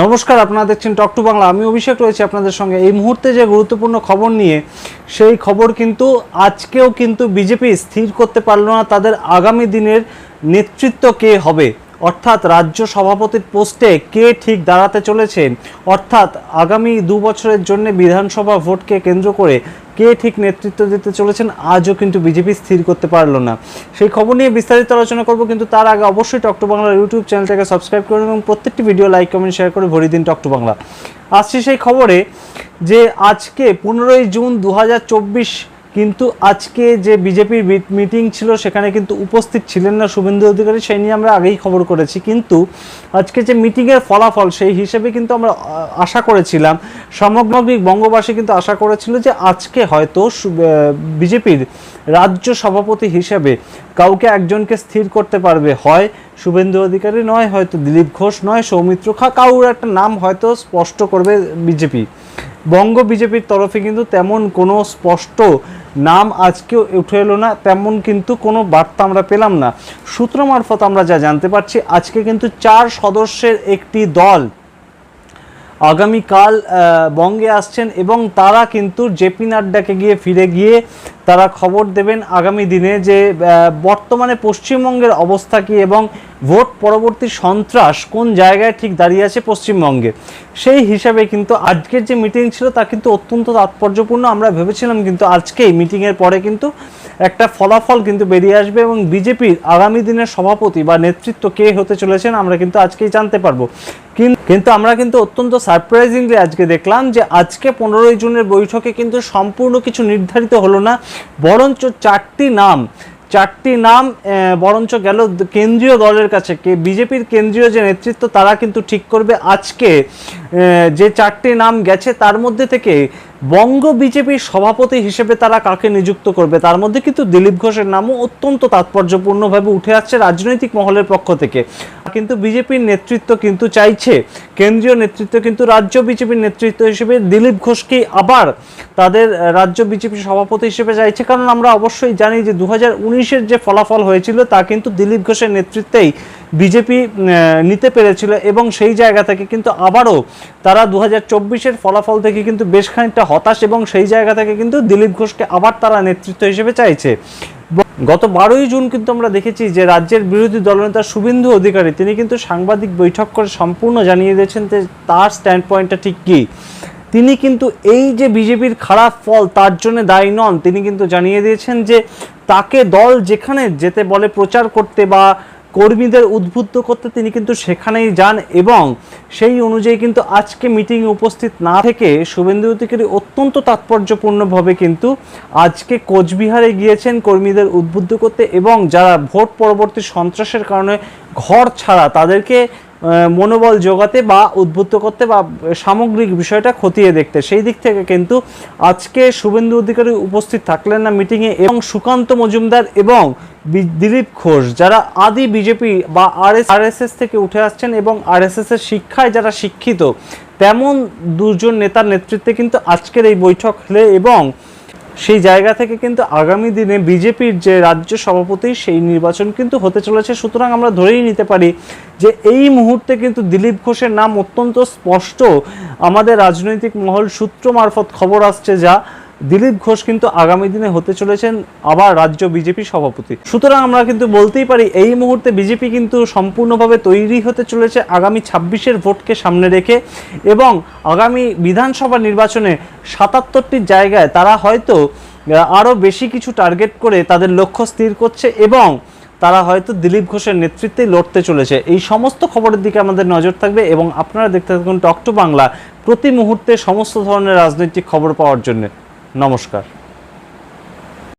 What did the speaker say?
নমস্কার, আপনারা দেখছেন টক টু বাংলা আমি অভিষেক রয়েছি আপনাদের সঙ্গে। এই মুহূর্তে যে গুরুত্বপূর্ণ খবর নিয়ে, সেই খবর কিন্তু আজকেও কিন্তু বিজেপি স্থির করতে পারল না। তাদের আগামী দিনের নেতৃত্ব কে হবে? অর্থাৎ রাজ্য সভাপতির পোস্টে কে ঠিক দাঁড়াতে চলেছে? অর্থাৎ আগামী দু বছরের জন্য বিধানসভা ভোটকে কেন্দ্র করে কে ঠিক নেতৃত্ব দিতে চলেছেন আজও কিন্তু বিজেপি স্থির করতে পারল না। সেই খবর নিয়ে বিস্তারিত আলোচনা করব, কিন্তু তার আগে অবশ্যই টক টু বাংলার ইউটিউব চ্যানেলটাকে সাবস্ক্রাইব করুন এবং প্রত্যেকটি ভিডিও লাইক, কমেন্ট, শেয়ার করে ভরি দিন টকটো বাংলা। আসছি সেই খবরে যে আজকে পনেরোই জুন দু হাজার চব্বিশ কিন্তু আজকে যে বিজেপির মিটিং ছিল, সেখানে কিন্তু উপস্থিত ছিলেন না শুভেন্দু অধিকারী, সেই নিয়ে আমরা আগেই খবর করেছি। কিন্তু আজকে যে মিটিংয়ের ফলাফল, সেই হিসেবে কিন্তু আমরা আশা করেছিলাম। সামগ্রিক বঙ্গবাসী কিন্তু আশা করেছিল যে আজকে হয়তো বিজেপির রাজ্য সভাপতি হিসেবে কাউকে একজনকে স্থির করতে পারবে। হয় শুভেন্দু অধিকারী, নয় হয়তো দিলীপ ঘোষ, নয় সৌমিত্র খা কারোর একটা নাম হয়তো স্পষ্ট করবে বিজেপি। বঙ্গ বিজেপির তরফে কিন্তু তেমন কোনো স্পষ্ট নাম আজকেও উঠে এলো না, তেমন কিন্তু কোনো বার্তা আমরা পেলাম না। সূত্র মারফত আমরা যা জানতে পারছি, আজকে কিন্তু চার সদস্যের একটি দল আগামীকাল বঙ্গে আসছেন এবং তারা কিন্তু জেপি নাড্ডাকে গিয়ে ফিরে গিয়ে তারা খবর দেবেন আগামী দিনে যে বর্তমানে পশ্চিমবঙ্গের অবস্থা কি এবং ভোট পরবর্তী সন্ত্রাস কোন জায়গায় ঠিক দাঁড়িয়ে আছে পশ্চিমবঙ্গে। সেই হিসাবে কিন্তু আজকের যে মিটিং ছিল তা কিন্তু অত্যন্ত তাৎপর্যপূর্ণ। আমরা ভেবেছিলাম কিন্তু আজকেই মিটিংয়ের পরে কিন্তু একটা ফলাফল কিন্তু বেরিয়ে আসবে এবং বিজেপির আগামী দিনের সভাপতি বা নেতৃত্ব কে হতে চলেছেন আমরা কিন্তু আজকেই জানতে পারব। কিন্তু আমরা কিন্তু অত্যন্ত সারপ্রাইজিংলি আজকে দেখলাম যে আজকে পনেরোই জুনের বৈঠকে কিন্তু সম্পূর্ণ কিছু নির্ধারিত হলো না, বরঞ্চ চারটি নাম চারটি নাম বরঞ্চ গেল কেন্দ্রীয় দলের কাছে। কে বিজেপির কেন্দ্রীয় যে নেতৃত্ব, তারা কিন্তু ঠিক করবে আজকে যে চারটি নাম গেছে, তার মধ্যে থেকে বঙ্গ বিজেপির সভাপতি হিসেবে তারা কাকে নিযুক্ত করবে? তার মধ্যে কিন্তু দিলীপ ঘোষের নামও অত্যন্ত তাৎপর্যপূর্ণভাবে উঠে আসছে রাজনৈতিক মহলের পক্ষ থেকে। কিন্তু বিজেপির নেতৃত্ব কিন্তু চাইছে, কেন্দ্রীয় নেতৃত্ব কিন্তু রাজ্য বিজেপির নেতৃত্ব হিসেবে দিলীপ ঘোষকে আবার তাদের রাজ্য বিজেপি সভাপতি হিসেবে চাইছে। কারণ আমরা অবশ্যই জানি যে দু হাজার যে ফলাফল হয়েছিল, তা কিন্তু দিলীপ ঘোষের নেতৃত্বেই বিজেপি নিতে পেরেছিল এবং সেই জায়গা থেকে কিন্তু আবারও তারা দু হাজার ফলাফল থেকে কিন্তু বেশ খানিকটা হতাশ এবং সেই জায়গা থেকে কিন্তু দিলীপ ঘোষকে আবার তারা নেতৃত্ব হিসেবে চাইছে। গত বারোই জুন কিন্তু আমরা দেখেছি যে রাজ্যের বিরোধী দলনেতা শুভেন্দু অধিকারী তিনি কিন্তু সাংবাদিক বৈঠক করে সম্পূর্ণ জানিয়ে দিয়েছেন যে তার স্ট্যান্ড পয়েন্টটা ঠিক কী। তিনি কিন্তু এই যে বিজেপির খারাপ ফল, তার জন্য দায়ী নন। তিনি কিন্তু জানিয়ে দিয়েছেন যে তাকে দল যেখানে যেতে বলে প্রচার করতে বা কর্মীদের উদ্বুদ্ধ করতে তিনি কিন্তু সেখানেই যান এবং সেই অনুযায়ী কিন্তু আজকে মিটিংয়ে উপস্থিত না থেকে শুভেন্দু অধিকারী অত্যন্ত তাৎপর্যপূর্ণভাবে কিন্তু আজকে কোচবিহারে গিয়েছেন কর্মীদের উদ্বুদ্ধ করতে এবং যারা ভোট পরবর্তী সন্ত্রাসের কারণে ঘর ছাড়া তাদেরকে মনোবল যোগাতে বা উদ্বুদ্ধ করতে বা সামগ্রিক বিষয়টা খতিয়ে দেখতে। সেই দিক থেকে কিন্তু আজকে শুভেন্দু অধিকারী উপস্থিত থাকলেন না মিটিংয়ে এবং সুকান্ত মজুমদার এবং দিলীপ ঘোষ, যারা আদি বিজেপি বা আর আরএসএস থেকে উঠে আসছেন এবং আরএসএস এর শিক্ষায় যারা শিক্ষিত, তেমন দুজন নেতার নেতৃত্বে কিন্তু আজকের এই বৈঠক হলে এবং সেই জায়গা থেকে কিন্তু আগামী দিনে বিজেপির যে রাজ্য সভাপতি সেই নির্বাচন কিন্তু হতে চলেছে। সুতরাং আমরা ধরেই নিতে পারি যে এই মুহূর্তে কিন্তু দিলীপ ঘোষের নাম অত্যন্ত স্পষ্ট। আমাদের রাজনৈতিক মহল সূত্র মারফত খবর আসছে যা দিলীপ ঘোষ কিন্তু আগামী দিনে হতে চলেছেন আবার রাজ্য বিজেপি সভাপতি। সুতরাং আমরা কিন্তু বলতেই পারি, এই মুহূর্তে বিজেপি কিন্তু সম্পূর্ণভাবে তৈরি হতে চলেছে আগামী ছাব্বিশের ভোটকে সামনে রেখে এবং আগামী বিধানসভা নির্বাচনে সাতাত্তরটি জায়গায় তারা হয়তো আরও বেশি কিছু টার্গেট করে তাদের লক্ষ্য স্থির করছে এবং তারা হয়তো দিলীপ ঘোষের নেতৃত্বে লড়তে চলেছে। এই সমস্ত খবরের দিকে আমাদের নজর থাকবে এবং আপনারা দেখতে থাকুন টক টু বাংলা প্রতি মুহূর্তে সমস্ত ধরনের রাজনৈতিক খবর পাওয়ার জন্য। নমস্কার।